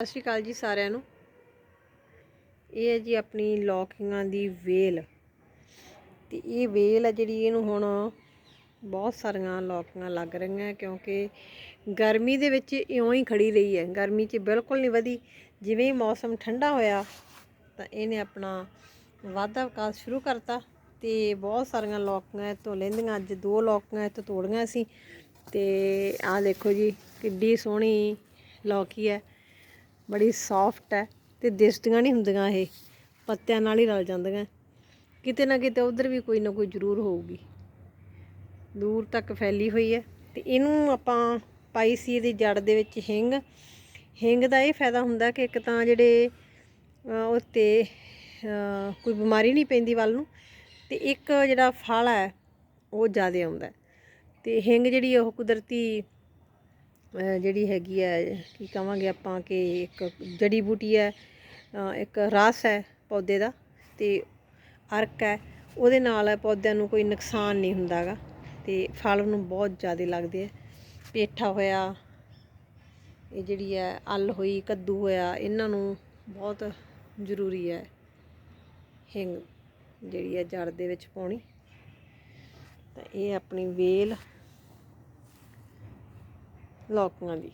ਸਤਿ ਸ਼੍ਰੀ ਅਕਾਲ ਜੀ ਸਾਰਿਆਂ ਨੂੰ। ਇਹ ਹੈ ਜੀ ਆਪਣੀ ਲੌਕੀਆਂ ਦੀ ਵੇਲ। ਤੇ ਇਹ ਵੇਲ ਆ ਜਿਹੜੀ ਇਹਨੂੰ ਹੁਣ ਬਹੁਤ ਸਾਰੀਆਂ ਲੌਕੀਆਂ ਲੱਗ ਰਹੀਆਂ ਕਿਉਂਕਿ ਗਰਮੀ ਦੇ ਵਿੱਚ ਇਉਂ ਹੀ ਖੜੀ ਰਹੀ ਹੈ। ਗਰਮੀ 'ਚ ਬਿਲਕੁਲ ਨਹੀਂ ਵਧੀ। ਜਿਵੇਂ ਹੀ ਮੌਸਮ ਠੰਡਾ ਹੋਇਆ ਤਾਂ ਇਹਨੇ ਆਪਣਾ ਵਾਧਾ ਵਿਕਾਸ ਸ਼ੁਰੂ ਕਰਤਾ ਤੇ ਬਹੁਤ ਸਾਰੀਆਂ ਲੌਕੀਆਂ ਇਹ ਤੋਂ ਲੈਂਦੀਆਂ। ਅੱਜ ਦੋ ਲੌਕੀਆਂ ਇੱਥੋਂ ਤੋੜੀਆਂ ਸੀ ਤੇ ਆਹ ਦੇਖੋ ਜੀ ਕਿੱਡੀ ਸੋਹਣੀ ਲੌਕੀ ਹੈ। ਬੜੀ ਸੌਫਟ ਹੈ ਤੇ ਦਿਸਦੀਆਂ ਨਹੀਂ ਹੁੰਦੀਆਂ ਇਹ ਪੱਤਿਆਂ ਨਾਲ ਹੀ ਰਲ ਜਾਂਦੀਆਂ। ਕਿਤੇ ਨਾ ਕਿਤੇ ਉਧਰ ਵੀ ਕੋਈ ਨਾ ਕੋਈ ਜ਼ਰੂਰ ਹੋਊਗੀ। ਦੂਰ ਤੱਕ ਫੈਲੀ ਹੋਈ ਹੈ ਤੇ ਇਹਨੂੰ ਆਪਾਂ ਪਾਈ ਸੀ ਇਹਦੀ ਜੜ ਦੇ ਵਿੱਚ ਹਿੰਗ। ਹਿੰਗ ਦਾ ਇਹ ਫਾਇਦਾ ਹੁੰਦਾ ਕਿ ਇੱਕ ਤਾਂ ਜਿਹੜੇ ਅਹ, ਉਹ 'ਤੇ ਕੋਈ ਬਿਮਾਰੀ ਨਹੀਂ ਪੈਂਦੀ ਵੱਲ ਨੂੰ ਤੇ ਇੱਕ ਜਿਹੜਾ ਫਲ ਹੈ ਉਹ ਜ਼ਿਆਦਾ ਆਉਂਦਾ। ਹੈ। ਤੇ ਹਿੰਗ ਜਿਹੜੀ ਉਹ ਕੁਦਰਤੀ ਜਿਹੜੀ ਹੈਗੀ ਹੈ, ਕੀ ਕਹਾਂਗੇ ਆਪਾਂ ਕਿ ਇੱਕ ਜੜੀ ਬੂਟੀ ਹੈ ਇੱਕ ਰਸ ਹੈ ਪੌਦੇ ਦਾ ਤੇ ਅਰਕ ਹੈ, ਉਹਦੇ ਨਾਲ ਪੌਦਿਆਂ ਨੂੰ ਕੋਈ ਨੁਕਸਾਨ ਨਹੀਂ ਹੁੰਦਾਗਾ ਤੇ ਫਲ ਨੂੰ ਬਹੁਤ ਜ਼ਿਆਦਾ ਲੱਗਦੇ ਆ ਪੇਠਾ ਹੋਇਆ, ਇਹ ਜਿਹੜੀ ਹੈ ਅਲ ਹੋਈ, ਕੱਦੂ ਹੋਇਆ, ਇਹਨਾਂ ਨੂੰ ਬਹੁਤ ਜ਼ਰੂਰੀ ਹੈ ਹਿੰਗ ਜਿਹੜੀ ਹੈ ਜੜ ਦੇ ਵਿੱਚ ਪਾਉਣੀ। ਤਾਂ ਇਹ ਆਪਣੀ ਵੇਲ ਲੌਕੀਆਂ ਦੀ